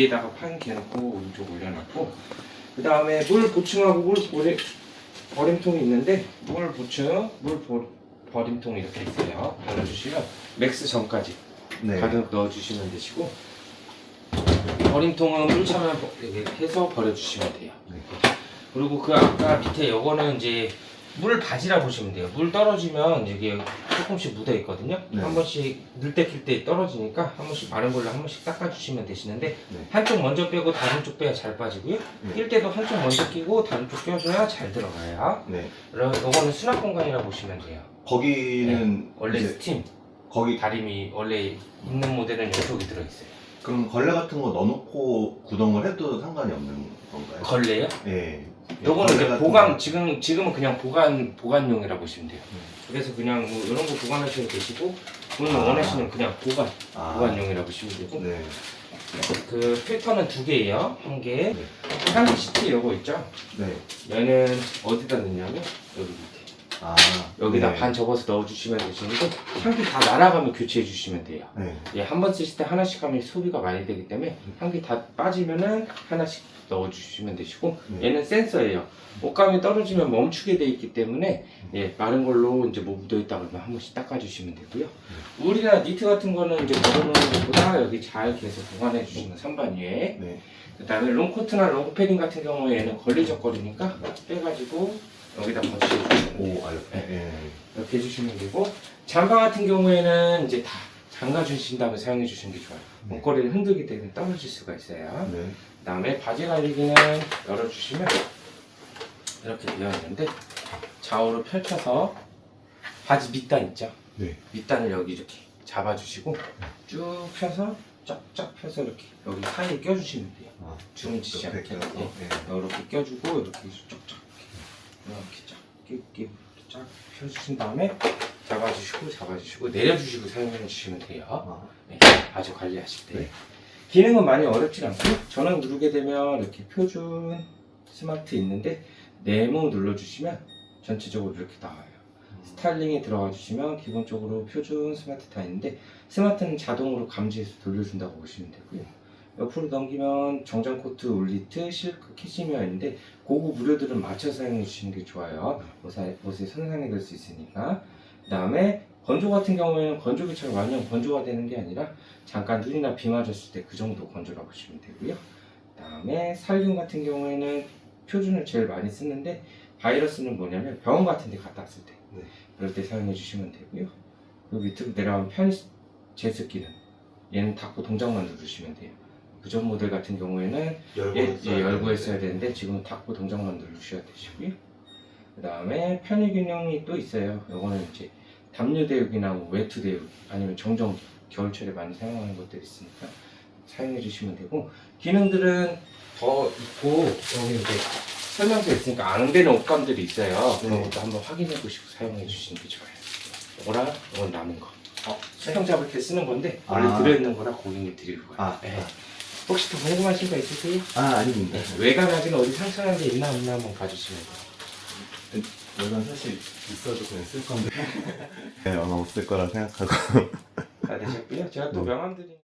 뒤에다가 판 개놓고 이쪽 올려놨고 그 다음에 물 보충하고 물 버리, 버림통이 있는데 물 보충, 물 보, 버림통 이렇게 있어요. 버려주시면 맥스 전까지 네. 가득 넣어주시면 되시고 버림통은 물 차면 버- 이렇게 해서 버려주시면 돼요. 네. 그리고 그 아까 밑에 요거는 이제 물 바지라 보시면 돼요. 물 떨어지면 이게 조금씩 묻어 있거든요. 네. 한 번씩 넣을 때낄때 떨어지니까 한 번씩 마른 걸로 한 번씩 닦아주시면 되시는데 네. 한쪽 먼저 빼고 다른 쪽 빼야 잘 빠지고요. 네. 낄 때도 한쪽 먼저 끼고 다른 쪽 껴줘야 잘 들어가요. 네. 요거는 수납 공간이라 보시면 돼요. 거기는 원래 이제 스팀 거기 다림이 원래 있는 모델은 이쪽에 들어있어요. 그럼 걸레 같은 거 넣어놓고 구동을 해도 상관이 없는 건가요? 걸레요? 예. 요거는 걸레 이제 같은 보관 거. 지금 지금은 그냥 보관 보관용이라 보시면 돼요. 음. 그래서 그냥 뭐 이런 거 보관하셔도 되시고 오늘 아. 원하시는 그냥 보관 아. 보관용이라 보시면 되고 네. 그 필터는 두 개예요. 한 개. 네. 향기 시트 요거 있죠? 네. 얘는 어디다 넣냐면 여기 밑에 아. 여기다 네. 반 접어서 넣어주시면 되시는데 향기 다 날아가면 교체해 주시면 돼요. 네. 예, 한 번 쓰실 때 하나씩 하면 소비가 많이 되기 때문에 향기 다 빠지면은 하나씩 넣어주시면 되시고 네. 얘는 센서예요. 옷감이 떨어지면 멈추게 돼 있기 때문에 예, 마른 걸로 이제 뭐 묻어있다 그러면 한 번씩 닦아주시면 되고요. 울이나 니트 같은 거는 이제 걸어놓는 것보다 여기 잘 계속 보관해 주시면 선반 위에 네. 그 다음에 롱코트나 롱패딩 같은 경우에는 걸리적거리니까 빼가지고 여기다 돼요. 오, 아, 옆에. 예. 이렇게 해주시면 되고 잠바 같은 경우에는 이제 다 잠가 주신 다음에 사용해 주시는 게 좋아요. 네. 목걸이를 흔들기 때문에 떨어질 수가 있어요. 네. 그 다음에 바지 갈리기는 열어주시면 이렇게 되어 있는데 좌우로 펼쳐서 바지 밑단 있죠? 네. 밑단을 여기 이렇게 잡아주시고 쭉 펴서 쫙쫙 펴서 이렇게 여기 사이에 껴주시면 돼요. 아, 주무지지 옆에 않게. 껴서. 네. 예. 이렇게 껴주고 이렇게 쫙쫙 이렇게 쫙 끼끼 쫙 펴주신 다음에 잡아주시고 잡아주시고 내려주시고 사용해 주시면 돼요. 아, 네, 아주 관리하실 때. 네. 기능은 많이 어렵진 않고요. 전원 누르게 되면 이렇게 표준 스마트 있는데 네모 눌러주시면 전체적으로 이렇게 나와요. 스타일링에 들어가 주시면 기본적으로 표준 스마트 다 있는데 스마트는 자동으로 감지해서 돌려준다고 보시면 되고요. 옆으로 넘기면 정장 코트, 울리트, 실크, 캐시미어 있는데 고급 무료들은 맞춰 사용해 주시는 게 좋아요. 옷에, 옷에 손상이 될 수 있으니까. 그 다음에 건조 같은 경우에는 건조기처럼 완전 건조가 되는 게 아니라 잠깐 눈이나 비 맞았을 때 그 정도 건조라고 보시면 되고요. 그 다음에 살균 같은 경우에는 표준을 제일 많이 쓰는데 바이러스는 뭐냐면 병원 같은 데 갔다 왔을 때 네. 그럴 때 사용해 주시면 되고요. 그리고 밑으로 내려가면 편 제습기는 얘는 닫고 동작만 누르시면 돼요. 그전 모델 같은 경우에는 열고 예, 했어야 예, 열고 되는데. 했어야 되는데 지금은 닫고 동작만 누르셔야 되시고요. 그 다음에 편의 균형이 또 있어요. 요거는 이제 담요 대육이나 뭐 외투 대육 아니면 정전 겨울철에 많이 사용하는 것들이 있으니까 사용해 주시면 되고 기능들은 더 있고 여기 이제 설명서 있으니까 안 되는 옷감들이 있어요. 그런 네. 것도 한번 확인해 보시고 사용해 주시는 게 좋아요. 이거랑 이건 남은 거. 어, 수평 잡을 때 쓰는 건데 원래 아. 들어있는 거라 고객님 드릴 거예요. 아, 네. 혹시 더 궁금하신 거 있으세요? 아, 아닙니다. 네. 외관하기는 어디 상처난 데 있나 없나 한번 봐주시면 돼요. 이건 사실 있어도 그냥 쓸 건데. 네, 아마 없을 거라 생각하고. 다 되셨고요. 제가 또 네. 명함 드린